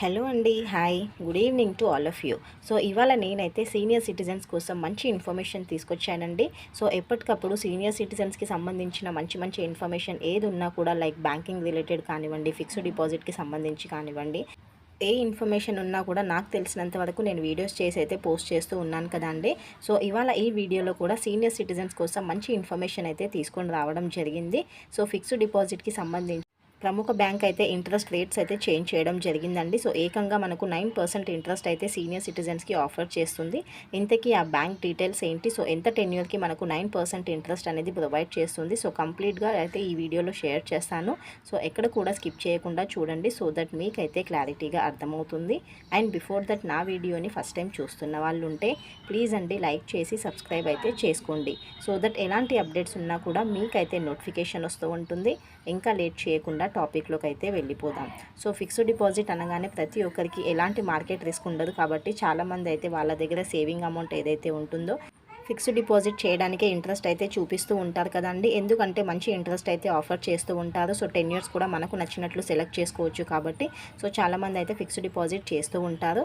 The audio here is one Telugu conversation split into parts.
హలో అండి hi good evening to all of you so ఇవాళ నేనైతే సీనియర్ సిటిజన్స్ కోసం మంచి ఇన్ఫర్మేషన్ తీసుకొచ్చానండి. సో ఎప్పటికప్పుడు సీనియర్ సిటిజన్స్కి సంబంధించిన మంచి మంచి ఇన్ఫర్మేషన్ ఏది ఉన్నా కూడా లైక్ బ్యాంకింగ్ రిలేటెడ్ కానివ్వండి ఫిక్స్డ్ డిపాజిట్కి సంబంధించి కానివ్వండి ఏ ఇన్ఫర్మేషన్ ఉన్నా కూడా నాకు తెలిసినంత వరకు నేను వీడియోస్ చేసి అయితే పోస్ట్ చేస్తూ ఉన్నాను కదండి సో ఇవాళ ఈ వీడియోలో కూడా సీనియర్ సిటిజన్స్ కోసం మంచి ఇన్ఫర్మేషన్ అయితే తీసుకొని రావడం జరిగింది. సో ఫిక్స్డ్ డిపాజిట్కి సంబంధించి ప్రముఖ బ్యాంక్ అయితే ఇంట్రెస్ట్ రేట్స్ అయితే చేంజ్ చేయడం జరిగిందండి. సో ఏకంగా మనకు నైన్ పర్సెంట్ ఇంట్రెస్ట్ అయితే సీనియర్ సిటిజన్స్కి ఆఫర్ చేస్తుంది. ఇంతకీ ఆ బ్యాంక్ డీటెయిల్స్ ఏంటి? సో ఎంత టెన్యూర్కి మనకు నైన్ పర్సెంట్ ఇంట్రెస్ట్ అనేది ప్రొవైడ్ చేస్తుంది? సో కంప్లీట్గా అయితే ఈ వీడియోలో షేర్ చేస్తాను. సో ఎక్కడ కూడా స్కిప్ చేయకుండా చూడండి. సో దట్ మీకైతే క్లారిటీగా అర్థమవుతుంది. అండ్ బిఫోర్ దట్ నా వీడియోని ఫస్ట్ టైం చూస్తున్న వాళ్ళు ఉంటే ప్లీజ్ అండి లైక్ చేసి సబ్స్క్రైబ్ అయితే చేసుకోండి. సో దట్ ఎలాంటి అప్డేట్స్ ఉన్నా కూడా మీకైతే నోటిఫికేషన్ వస్తూ ఉంటుంది. ఇంకా లేట్ చేయకుండా టాపిక్లోకి అయితే వెళ్ళిపోదాం. సో ఫిక్స్డ్ డిపాజిట్ అనగానే ప్రతి ఒక్కరికి ఎలాంటి మార్కెట్ రిస్క్ ఉండదు కాబట్టి చాలామంది అయితే వాళ్ళ దగ్గర సేవింగ్ అమౌంట్ ఏదైతే ఉంటుందో ఫిక్స్డ్ డిపాజిట్ చేయడానికే ఇంట్రెస్ట్ అయితే చూపిస్తూ ఉంటారు కదండి. ఎందుకంటే మంచి ఇంట్రెస్ట్ అయితే ఆఫర్ చేస్తూ ఉంటారు. సో టెన్ ఇయర్స్ కూడా మనకు నచ్చినట్లు సెలెక్ట్ చేసుకోవచ్చు కాబట్టి. సో చాలామంది అయితే ఫిక్స్డ్ డిపాజిట్ చేస్తూ ఉంటారు.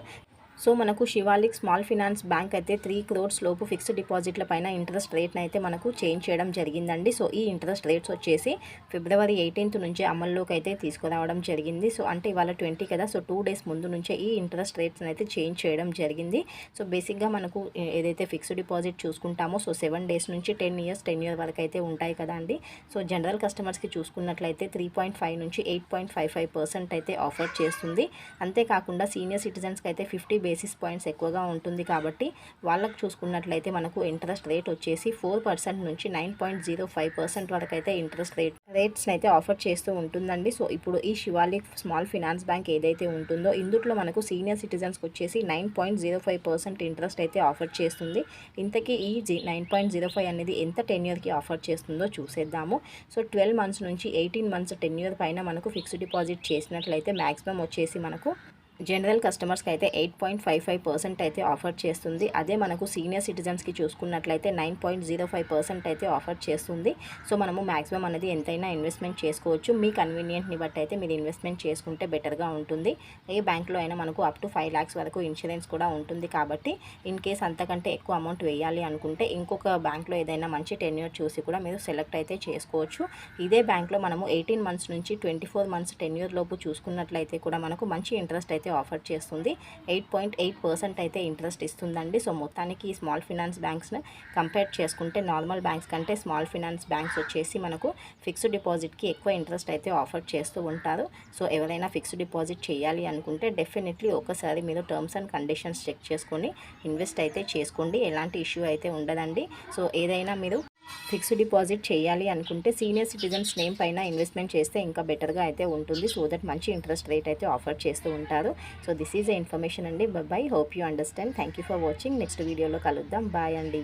సో మనకు శివాలిక్ స్మాల్ ఫినాన్స్ బ్యాంక్ అయితే త్రీ క్రోర్స్ లోపు ఫిక్స్డ్ డిపాజిట్ల పైన ఇంట్రెస్ట్ రేట్ని అయితే మనకు చేంజ్ చేయడం జరిగిందండి. సో ఈ ఇంట్రెస్ట్ రేట్స్ వచ్చేసి ఫిబ్రవరి ఎయిటీన్త్ నుంచే అమల్లోకి అయితే తీసుకురావడం జరిగింది. సో అంటే ఇవాళ ట్వంటీ కదా సో టూ డేస్ ముందు నుంచే ఈ ఇంట్రెస్ట్ రేట్స్ని అయితే చేంజ్ చేయడం జరిగింది. సో బేసిక్గా మనకు ఏదైతే ఫిక్స్డ్ డిపాజిట్ చూసుకుంటామో సో సెవెన్ డేస్ నుంచి టెన్ ఇయర్స్ టెన్ ఇయర్ వరకు అయితే ఉంటాయి కదా అండి. సో జనరల్ కస్టమర్స్కి చూసుకున్నట్లయితే త్రీ పాయింట్ ఫైవ్ నుంచి eight point five five percent అయితే ఆఫర్ చేస్తుంది. అంతేకాకుండా సీనియర్ సిటిజన్స్కి అయితే ఫిఫ్టీ బేసిస్ పాయింట్స్ ఎక్కువగా ఉంటుంది కాబట్టి వాళ్ళకు చూసుకున్నట్లయితే మనకు ఇంట్రెస్ట్ రేట్ వచ్చేసి ఫోర్ పర్సెంట్ నుంచి nine point zero five percent వరకు అయితే ఇంట్రెస్ట్ రేట్ రేట్స్ని అయితే ఆఫర్ చేస్తూ ఉంటుందండి. సో ఇప్పుడు ఈ శివాలిక్ స్మాల్ ఫినాన్స్ బ్యాంక్ ఏదైతే ఉంటుందో ఇందులో మనకు సీనియర్ సిటిజన్స్కి వచ్చేసి nine point zero five percent interest అయితే ఆఫర్ చేస్తుంది. ఇంతకీ ఈ జీ నైన్ పాయింట్ జీరో ఫైవ్ అనేది ఎంత టెన్యూర్కి ఆఫర్ చేస్తుందో చూసేద్దాము. సో ట్వెల్వ్ మంత్స్ నుంచి ఎయిటీన్ మంత్స్ టెన్యూర్ పైన మనకు ఫిక్స్డ్ డిపాజిట్ చేసినట్లయితే మ్యాక్సిమం వచ్చేసి మనకు జనరల్ కస్టమర్స్కి అయితే eight point five five percent అయితే ఆఫర్ చేస్తుంది. అదే మనకు సీనియర్ సిటిజన్స్కి చూసుకున్నట్లయితే nine point zero five percent అయితే ఆఫర్ చేస్తుంది. సో మనము మ్యాక్సిమం అనేది ఎంతైనా ఇన్వెస్ట్మెంట్ చేసుకోవచ్చు. మీ కన్వీనియంట్ని బట్టి అయితే మీరు ఇన్వెస్ట్మెంట్ చేసుకుంటే బెటర్గా ఉంటుంది. ఏ బ్యాంక్లో అయినా మనకు అప్ టు ఫైవ్ ల్యాక్స్ వరకు ఇన్సూరెన్స్ కూడా ఉంటుంది కాబట్టి ఇన్ కేస్ అంతకంటే ఎక్కువ అమౌంట్ వేయాలి అనుకుంటే ఇంకొక బ్యాంక్లో ఏదైనా మంచి టెన్యూర్ చూసి కూడా మీరు సెలెక్ట్ అయితే చేసుకోవచ్చు. ఇదే బ్యాంక్లో మనము ఎయిటీన్ మంత్స్ నుంచి ట్వంటీ ఫోర్ మంత్స్ టెన్యూర్ లోపు చూసుకున్నట్లయితే కూడా మనకు మంచి ఇంట్రెస్ట్ అయితే ఆఫర్ చేస్తుంది. ఎయిట్ పాయింట్ ఎయిట్ పర్సెంట్ అయితే ఇంట్రెస్ట్ ఇస్తుందండి. సో మొత్తానికి ఈ స్మాల్ ఫినాన్స్ బ్యాంక్స్ని కంపేర్ చేసుకుంటే నార్మల్ బ్యాంక్స్ కంటే స్మాల్ ఫినాన్స్ బ్యాంక్స్ వచ్చేసి మనకు ఫిక్స్డ్ డిపాజిట్కి ఎక్కువ ఇంట్రెస్ట్ అయితే ఆఫర్ చేస్తూ ఉంటారు. సో ఎవరైనా ఫిక్స్డ్ డిపాజిట్ చేయాలి అనుకుంటే డెఫినెట్లీ ఒకసారి మీరు టర్మ్స్ అండ్ కండిషన్స్ చెక్ చేసుకొని ఇన్వెస్ట్ అయితే చేసుకోండి. ఎలాంటి ఇష్యూ అయితే ఉండదండి. సో ఏదైనా మీరు ఫిక్స్డ్ డిపాజిట్ చేయాలి అనుకుంటే సీనియర్ సిటిజన్స్ నేమ్ పైన ఇన్వెస్ట్మెంట్ చేస్తే ఇంకా బెటర్గా అయితే ఉంటుంది. సో దట్ మంచి ఇంట్రెస్ట్ రేట్ అయితే ఆఫర్ చేస్తూ ఉంటారు. So this is a information అండి. Bye hope you understand. Thank you for watching. Next వీడియోలో కలుద్దాం. బాయ్ అండి.